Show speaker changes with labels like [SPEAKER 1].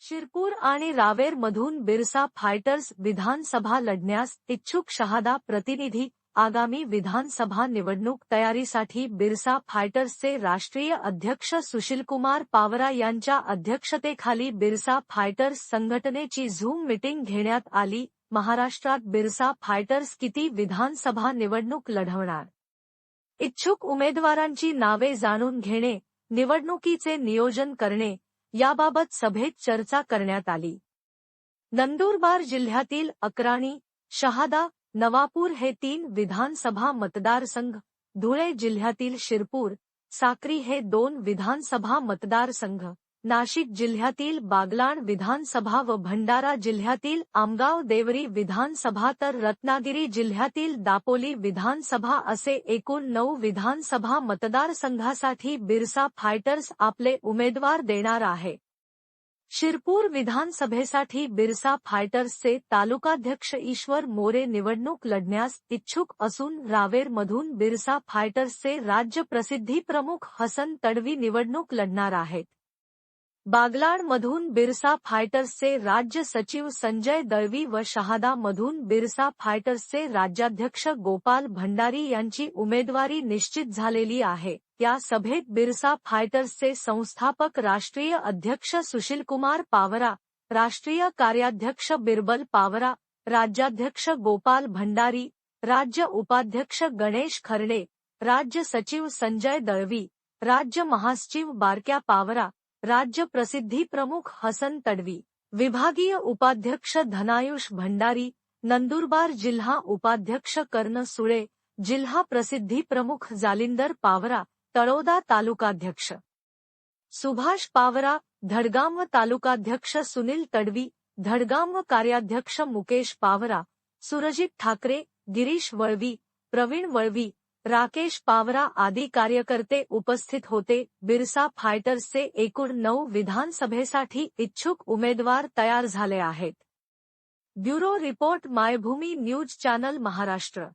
[SPEAKER 1] शिरपूर आणि रावेर मधून बिरसा फायटर्स विधानसभा लढण्यास इच्छुक शहादा प्रतिनिधी आगामी विधानसभा निवडणूक तयारीसाठी बिरसा फायटर्सचे राष्ट्रीय अध्यक्ष सुशीलकुमार पावरा यांच्या अध्यक्षतेखाली बिरसा फायटर्स संघटनेची झूम मिटिंग घेण्यात आली. महाराष्ट्रात बिरसा फायटर्स किती विधानसभा निवडणूक लढवणार? इच्छुक उमेदवारांची नावे जाणून घेणे निवडणुकीचे नियोजन करणे याबाबत सभेत चर्चा करण्यात आली. नंदुरबार जिल्ह्यातील अकराणी शहादा नवापूर हे तीन विधानसभा मतदारसंघ धुळे जिल्ह्यातील शिरपूर साक्री हे दोन विधानसभा मतदारसंघ. नाशिक जिल्ह्यातील बागलाण विधानसभा व भंडारा जिल्ह्यातील आमगाव देवरी विधानसभा तर रत्नागिरी जिल्ह्यातील दापोली विधानसभा असे एकूण नऊ विधानसभा मतदारसंघासाठी बिरसा फायटर्स आपले उमेदवार देणार आहे. शिरपूर विधानसभेसाठी बिरसा फायटर्सचे तालुकाध्यक्ष ईश्वर मोरे निवडणूक लढण्यास इच्छुक असून रावेरमधून बिरसा फायटर्सचे राज्य प्रसिद्धी प्रमुख हसन तडवी निवडणूक लढणार आहेत. बागलाडमधून बिरसा फायटर्सचे राज्य सचिव संजय दळवी व शहादामधून बिरसा फायटर्सचे राज्याध्यक्ष गोपाल भंडारी यांची उमेदवारी निश्चित झालेली आहे. या सभेत बिरसा फायटर्सचे संस्थापक राष्ट्रीय अध्यक्ष सुशीलकुमार पावरा राष्ट्रीय कार्याध्यक्ष बिरबल पावरा राज्याध्यक्ष गोपाल भंडारी राज्य उपाध्यक्ष गणेश खर्डे राज्य सचिव संजय दळवी राज्य महासचिव बारक्या पावरा राज्य प्रसिद्धी प्रमुख हसन तडवी विभागीय उपाध्यक्ष धनायुष भंडारी नंदुरबार जिल्हा उपाध्यक्ष कर्ण सुळे जिल्हा प्रसिद्धी प्रमुख जालिंदर पावरा तळोदा तालुकाध्यक्ष सुभाष पावरा धडगाम तालुकाध्यक्ष सुनील तडवी धडगाम कार्याध्यक्ष मुकेश पावरा सुरजित ठाकरे गिरीश वळवी प्रवीण वळवी राकेश पावरा आदि कार्यकर्ते उपस्थित होते, बिरसा फायटर्सचे एकूण नौ विधानसभा इच्छुक उमेदवार तैयार bureau report, Maybhumi news channel Maharashtra.